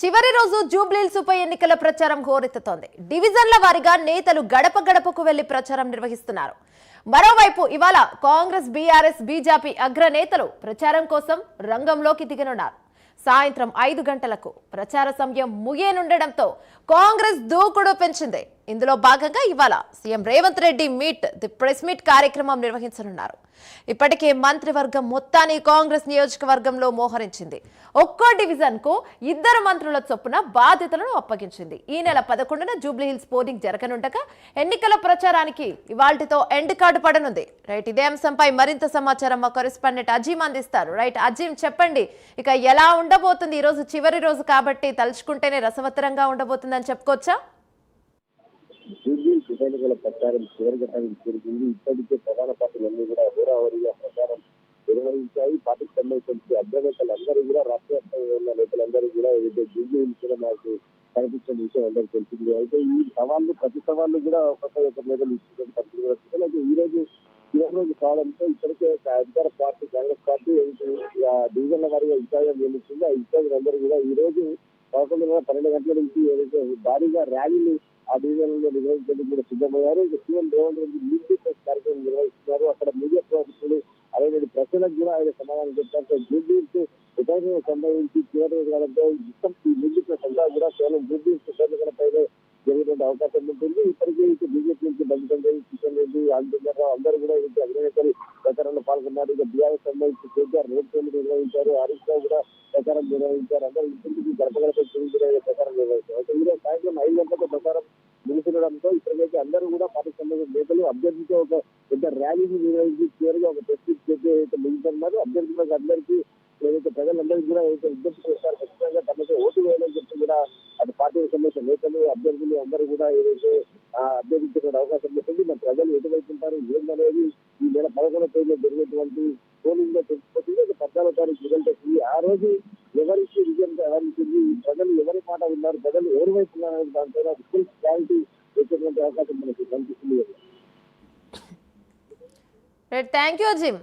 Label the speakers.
Speaker 1: చివరి రోజు జూబ్లీల్స్ ఉప ఎన్నికల ప్రచారం హోరెత్తుతోంది. డివిజన్ల వారీగా నేతలు గడప గడపకు వెళ్ళి ప్రచారం నిర్వహిస్తున్నారు. మరోవైపు ఇవాళ కాంగ్రెస్ బీఆర్ఎస్ బీజేపీ అగ్రనేతలు ప్రచారం కోసం రంగంలోకి దిగనున్నారు. సాయంత్రం ఐదు గంటలకు ప్రచార సమయం ముగియనుండడంతో కాంగ్రెస్ దూకుడు పెంచింది. ఇందులో భాగంగా ఇవాళ CM Revanth Reddy meet the press meet కార్యక్రమం నిర్వహించనున్నారు. ఇప్పటికే మంత్రివర్గం మొత్తాన్ని కాంగ్రెస్ నియోజకవర్గంలో మోహరించింది. ఒక్కో డివిజన్కు ఇద్దరు మంత్రుల చొప్పున బాధ్యతలను అప్పగించింది. ఈ నెల పదకొండున జూబ్లీహిల్స్ పోలింగ్ జరగనుండగా ఎన్నికల ప్రచారానికి ఇవాల్టితో ఎండ్ కార్డు పడనుంది. రైట్ ఇదే అంశంపై మరింత సమాచారం మా కరెస్పాండెంట్ అజీమ్ అందిస్తారు. రైట్ అజీమ్ చెప్పండి. ఇక ఎలా ఉండబోతుంది? ఈ రోజు చివరి రోజు కాబట్టి తలుచుకుంటేనే రసవత్తరంగా ఉండబోతుందని చెప్పుకోవచ్చా?
Speaker 2: జూబ్లీస్ ఉప ఎన్నికల ప్రచారం చివరి ఘట్టానికి చేరుకుంది. ఇప్పటికే ప్రధాన పార్టీలన్నీ కూడా హోరాహోరీగా ప్రచారం నిర్వహించాయి. పార్టీకి సంబంధించిన అభ్యర్థులు అందరూ కూడా రాష్ట్ర వ్యాప్తంగా ఉన్న నేతలందరూ కూడా ఏదైతే జూబ్లీ కూడా నాకు కనిపించిన విషయం అందరికీ తెలిసింది. అయితే ఈ సవాళ్ళు ప్రతి సవాళ్ళు కూడా ఒక్కొక్క యొక్క నేతలు ఇస్తున్న పరిస్థితి కూడా అయితే ఈ రోజు చివరి రోజు కావడంతో ఇప్పటికే అధికార పార్టీ కాంగ్రెస్ పార్టీ డివిజన్ల వారిగా ఇన్ఛార్జ్ నియమించింది ఆ ఇన్ఛార్జ్ అందరూ కూడా ఈ రోజు పదకొండున్నర పన్నెండు గంటల నుంచి ఏదైతే భారీగా ర్యాలీలు ఆ డివిజన్లో నిర్వహించేందుకు కూడా సిద్ధమయ్యారు. ఇక CM Revanth Reddy media press కార్యక్రమం నిర్వహిస్తున్నారు. అక్కడ మీడియా ప్రవర్తకులు అలాగే ప్రజలకు కూడా ఆయన సమాధానం చెప్పారు. జూబ్లీస్ ఉపయోగం సంబంధించి చివరి కాలంలో మొత్తం ఈ మీడియా ప్రెస్ అంతా కూడా కేవలం జూబ్లీస్ ఉపయోగపైన జరిగేటువంటి అవకాశం ఉంటుంది. ఇప్పటికీ ఇక బీజేపీ నుంచి బంధం కిషన్ రెడ్డి అందరూ కూడా ఇక అగ్రనేతలు ప్రచారంలో పాల్గొన్నారు. ఇక బీఆర్ఎస్ సంబంధించి కేసీఆర్ రోడ్ షోలు నిర్వహించారు. హరీష్ రావు కూడా ప్రచారం నిర్వహించారు. అందరూ ఇంటింటికి గడప గడప తిరిగి కూడా ప్రచారం నిర్వహించారు. అయితే ఈరోజు సాయంత్రం ఐదు గంటలకు ప్రచారం ముగిసినడంతో ఇప్పటికైతే అందరూ కూడా పార్టీకి సంబంధించిన నేతలు అభ్యర్థితో ఒక పెద్ద ర్యాలీని నిర్వహించి చివరిగా ఒక టెస్ట్ చేసి అయితే ముగిస్తున్నారు అభ్యర్థులకు అందరికీ ఏదైతే ప్రజలందరికీ కూడా ఏదైతే విజ్ఞప్తి చేస్తారు పార్టీకి నేతలు అభ్యర్థులు అందరూ కూడా ఏదైతే ఆ, అవకాశం ఉంటుంది మన ప్రజలు ఎటువైపు ఉంటారు ఏందనేది ఈ నెల పదకొండవ తేదీలో జరిగేటువంటి పోలింగ్లో తెలిసిపోతుంది పద్నాలుగో తారీఖు రిజల్ట్ వస్తుంది ఆ రోజు ఎవరికి రిజల్ట్ ఎవరికి ప్రజలు ఎవరి మాట ఉన్నారు ప్రజలు ఎవరి వైపు ఉన్నారు దానిపైన ఫుల్ క్లారిటీ వచ్చేటువంటి అవకాశం మనకి కనిపిస్తుంది.
Speaker 1: Thank you gym